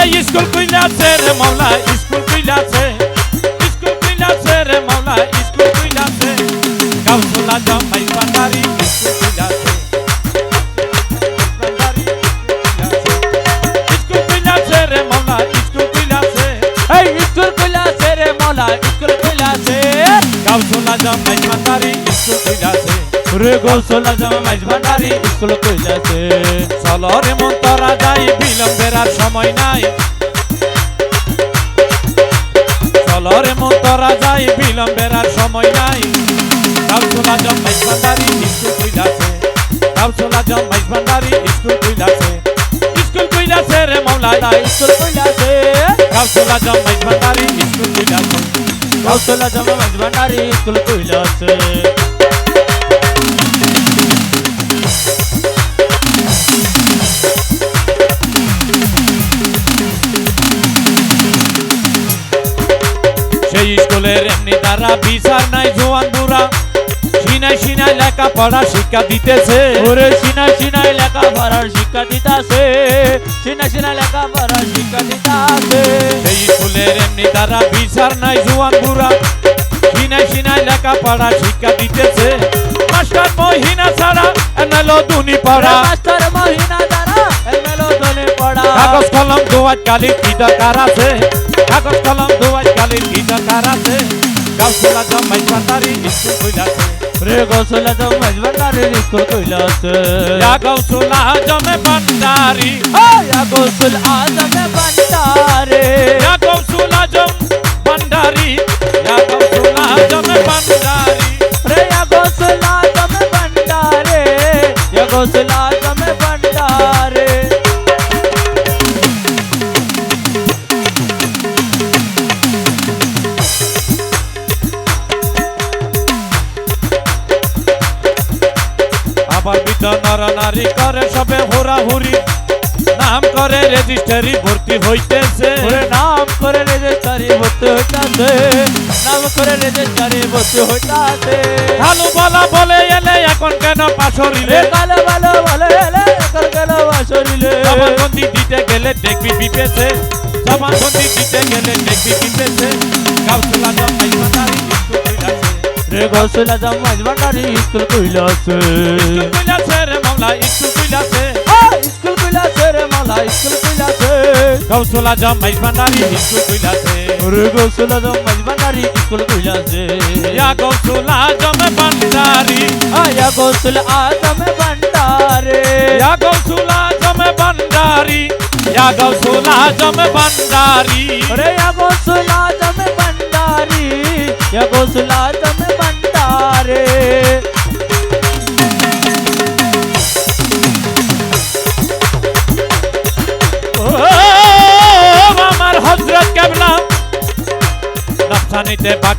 ওরে স্কুল কইলাছে রে মাওলা স্কুল কইলাছে স্কুল কইলাছে রে মাওলা স্কুল কইলাছে গাউসুল আজম ভাই ভান্ডারি স্কুল কইলাছে স্কুল কইলাছে রে মাওলা স্কুল কইলাছে এই স্কুল কইলাছে রে মাওলা স্কুল কইলাছে গাউসুল আজম ভাই ভান্ডারি স্কুল কইলাছে রে গোসল আজম মাইজ ভান্ডারি স্কুল কইলাছে চলো রে মন্তরা যাই, বিলম্বের আর সময় নাই। চলো রে মন্তরা যাই, বিলম্বের আর সময় নাই। কইলাছে কাউসুলা জম্মাইশ ভান্ডারি স্কুল মাওলা স্কুল কইলাছে কাউসুলা জম্মাইশ ভান্ডারি স্কুল গোসল আজম মাইজ ভান্ডারি স্কুল কইলাছে সেই স্কুলের এমনি দ্বারা বিচার নাই জোয়ান বুড়া। সিনাই সিনাই লেখা পড়া শিক্ষা দিতেছে। ওরে সিনাই সিনাই লেখা পড়ার শিক্ষা দিতাছে। সিনাই সিনাই লেখা পড়ার শিক্ষা দিতাছে। সেই স্কুলের এমনি দ্বারা বিচার নাই জোয়ান বুড়া। সিনাই সিনাই লেখা পড়া শিক্ষা দিতেছে। মাস্টার মহিনা ছাড়া এনালো দুনি পড়া। মাস্টার মহিনা দ্বারা এই মেলোডনে পড়া। কাগজ কলম দোয়াজ কালি কি দরকার আছে? গাউসুলা জমাই পাতারি স্কুল কইলাছে রে গোসল আজম মাইজ ভান্ডারি স্কুল কইলাছে ইয়া গাউসুলা জমে পাতারি ইয়া গোসল আজম ভান্ডারে ইয়া গাউসুলা জম পান্ডারি ইয়া গাউসুলা জমে পান্ডারি রে ইয়া গোসল আজম রেজিস্টারি ভর্তি হইতেছে। ওরে নাম করে রেজিস্টারি ভর্তি হইতাছে। নাম করে রেজিস্টারি ভর্তি হইতাছে। ভালো বলা বলে এলে এখন কেন পাশরিলে ভালো ভালো এলে কর গেল আসরিলে জবানবন্দি দিতে গেলে দেখবি বিপেছে জবানবন্দি দিতে গেলে দেখবি বিপেছে কাউসুলা জমাই মাতারি রে গোসল মাইজ ভান্ডারি স্কুল কইলাছে স্কুল কইলাছে রে মামলা স্কুল কইলাছে কাউসুলা জমাই মাতারি স্কুল কইলাছে রে গোসল আজম মাইজ ভান্ডারি স্কুল কইলাছে ইয়া কাউসুলা জমে বান্দারি আয়া গোসল আজম ভান্ডারে। ইয়া কাউসুলা জমে বান্দারি ইয়া কাউসুলা জমে বান্দারি রে ইয়া গোসল আজম ভান্ডারি। ইয়া গোসল আজম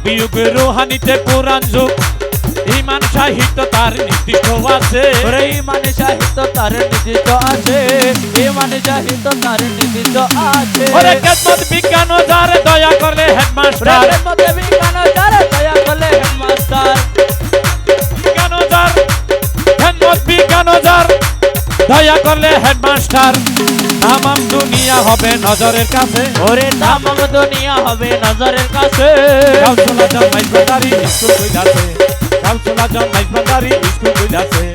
বাকিযুগ রুহানিতে পুরাণ যুগ। ইমান সাহিত্য তার নির্দিষ্ট আছে। ওরে ইমানে সাহিত্য তার নির্দিষ্ট আছে। ইমানে সাহিত্য তার নির্দিষ্ট আছে। ওরে কেসমত বিজ্ঞান যার দয়া করলে হেডমাস্টার। প্রেমের বিজ্ঞান যারা দয়া করলে হেডমাস্টার। বিজ্ঞান যার বিজ্ঞান যার দয়া করলে হেডমাস্টার। তামাম দুনিয়া হবে নজরের কাছে। ওরে তামাম দুনিয়া হবে নজরের কাছে। কাউসুলা জন্মাইশ ভান্ডারি স্কুল কইলাছে কাউসুলা জন্মাইশ ভান্ডারি স্কুল কইলাছে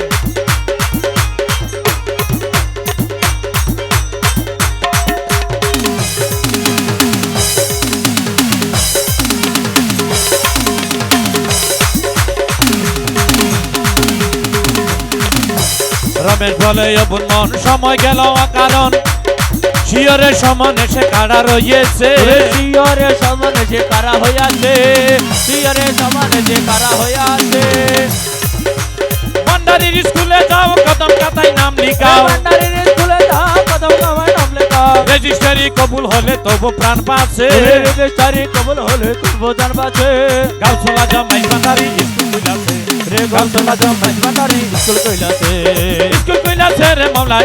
রমেশ বলে মন সময় গেল কারণ শিয়রের সমান এসে কাড়া রয়েছে সিয়রে সমানে যে কারা হইয়াছে। সিয়রে সমানে যে কারা হইয়াছে। ভান্ডারির স্কুলে যাও কদম কাতায় নাম লিখাও। ভান্ডারির স্কুলে দাও কদম কামাই নাম লেখাও। রেজিস্ট্রারি কবুল হলে তবু প্রাণ পাচ্ছে। ওরে রেজিস্টারি কবুল হলে তুই বোঝান বাজে গাউসলা জামাই ভান্ডারি স্কুল কইলাছে। রে গামছলা জমাই ভান্ডারি স্কুল কইলাছে। স্কুল কইলাছে রে মামলা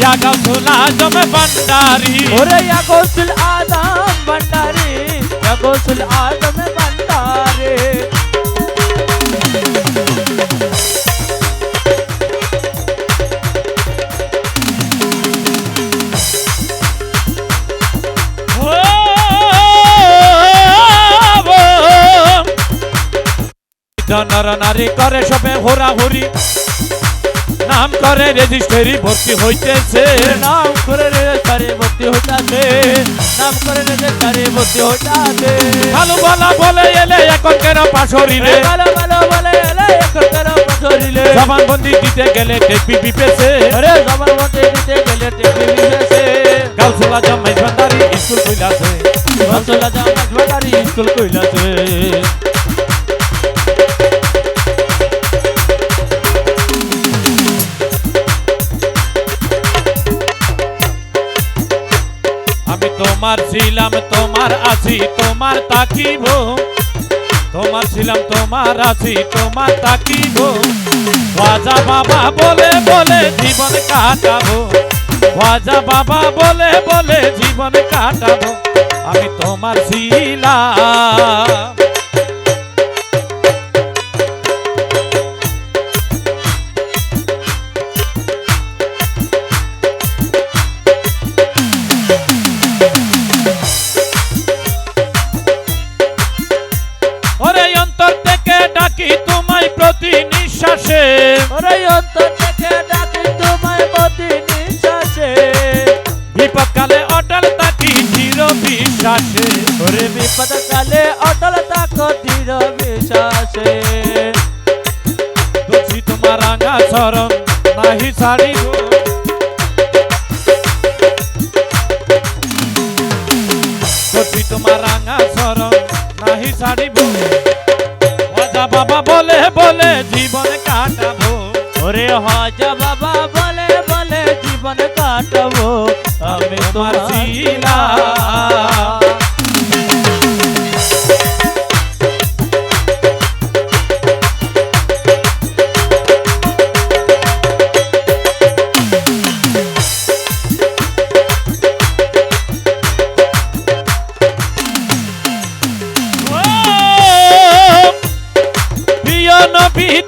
يا غوث العظم بنداري اور يا غوث العظم بنداري يا غوث العظم بنداري নর নারী করে সবে হোরা নাম করে রেজিস্ট্রি ভর্তি হইতেছে। নাম করে রে সারে ভর্তি হইতাছে। নাম করে রে সারে ভর্তি হইতাছে। ভালো বলা বলে এলে এখন কেন পাশরিলে ভালো ভালো বলে এলে এখন কেন পছরিলে জবান বন্দি দিতে গেলে টেপি পিপেছে আরে মধ্যে দিতে গেলে টেপি বিশেষে গাউসুলা জমাই ভান্ডারি স্কুল কইলাছে। মসলা জামাত ভান্ডারি স্কুল কইলাছে। তোমার ছিলাম, তোমার আছি, তোমার তাকিব তোমার ছিলাম, তোমার আছি, তোমার তাকিব বাজা বাবা বলে বলে জীবন কাটাবো। বাজা বাবা বলে বলে জীবন কাটাবো। আমি তোমার ছিলাম। অটল তাকো দৃঢ় বিশ্বাসে। তুলসী তোমার রাঙা চরণ নাহি ছাড়িব। তুলসী তোমার রাঙা চরণ নাহি ছাড়িব। রাজা বাবা বলে বলে জীবন কাটাবো। ওরে হজা বাবা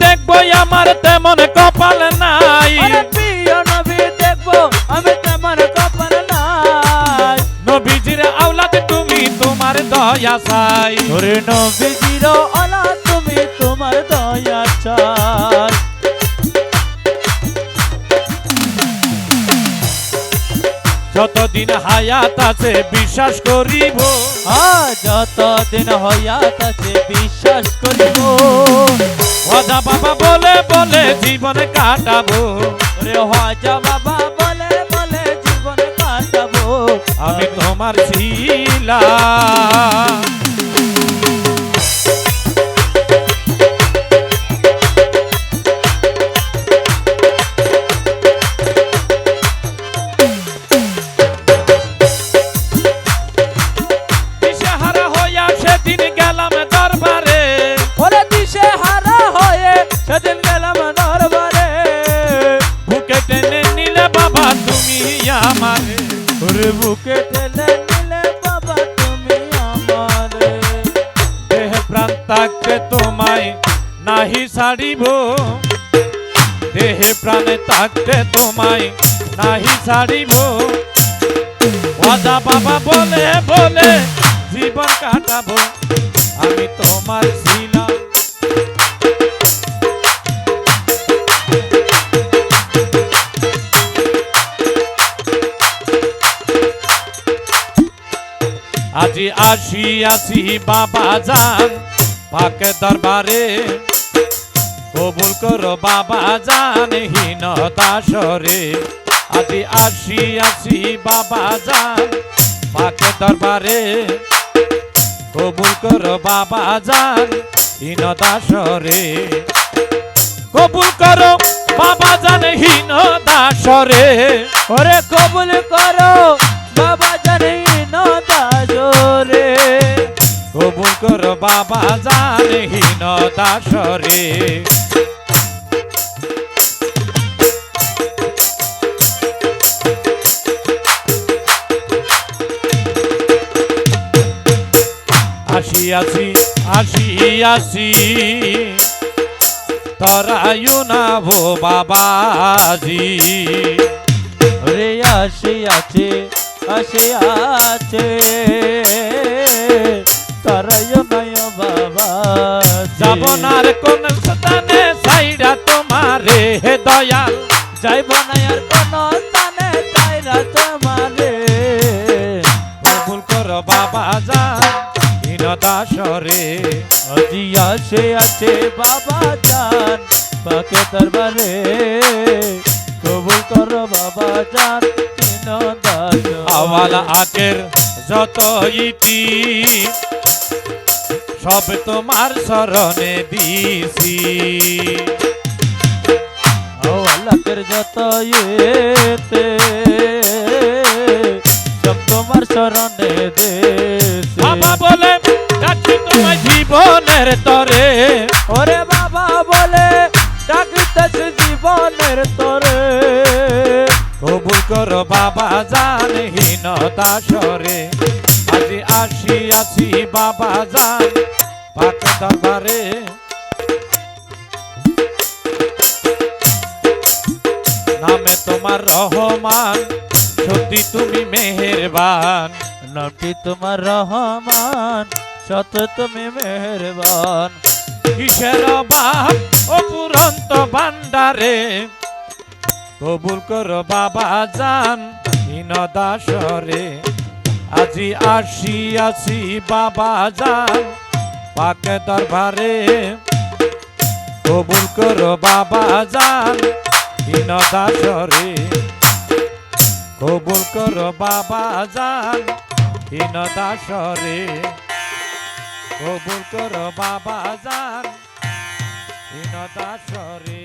দেখব আমার তেমন কপাল নাই। প্রিয় নবী দেখব আমি তেমন কপাল নাই। নবীজির আওলাদ তুমি তোমার দয়া চাই। ওরে নবীজির অলা তুমি তোমার দয়া চাই। যতদিন হায়াত আছে বিশ্বাস করিব। যতদিন হইয়াত আছে বিশ্বাস করিব। রাজা বাবা বলে বলে জীবন কাটাবো। রে হজা বাবা বলে বলে জীবন কাটাবো। আমি তোমার শিলা। আমারে। ওরে বুকে ঠেলে নিলে বাবা তুমি আমারে। দেহ প্রাণ তোমায়, নাহি ছাড়িব। দেহে প্রাণে থাকতে তোমায়, নাহি ছাড়িব। ওয়াদা বাবা বলে বলে জীবন কাটাবো। আমি তোমার ছিলাম আজি আসি আসি বাবা যান, পাকে দরবারে। কবুল করো বাবা জান হীন দাসরে আজি আসি আসি বাবা যান, পাকে দরবারে। কবুল করো বাবা যান হীন দাসরে কবুল করো বাবা হীন হীন দাসরে ওরে কবুল করো বাবা জানি না দাজরে কবুল কর বাবা জান হীন দাসরে আসিয়াছি আসিয়াছি তরায়ু না ভো বাবাজি। ওরে আসে আছে আসে আছে। নয় বাবা যাব না রে কোন স্থানে সাইডা তোমারে হে দয়াল। যাইব না আর কোন স্থানে তাইরা তোমারে। কবুল কর বাবা যান হীন দাসরে আজি আসে আছে বাবা জান পাকে দরবারে। কবুল করো বাবা জান আওয়াল আকের যত ইতি সব তোমার শরণে দিছি। আল্লাহর যত ইয়েতে সব তোমার শরণে দে বাবা বলে ডাকি তোমার জীবনের তরে। ওরে বাবা বলে ডাকিতেছে জীবনের তরে। কবুল কর বাবা জান দাসরে আজি আসিয়াছি বাবা জান পাক দরবারে। নামে তোমার রহমান, সত্যি তুমি মেহেরবান। নামটি তোমার রহমান সত তুমি মেহরবান। কিসের বাপ অপুরন্ত ভান্ডারে কবুল কর বাবা জান হীন দাসরে আজি আসিয়াছি বাবা জান পাক দরবারে কবুল কর বাবা জান হীন দাসরে কবুল কর বাবা জান হীন দাসরে কবুল কর বাবা জান হীন দাসরে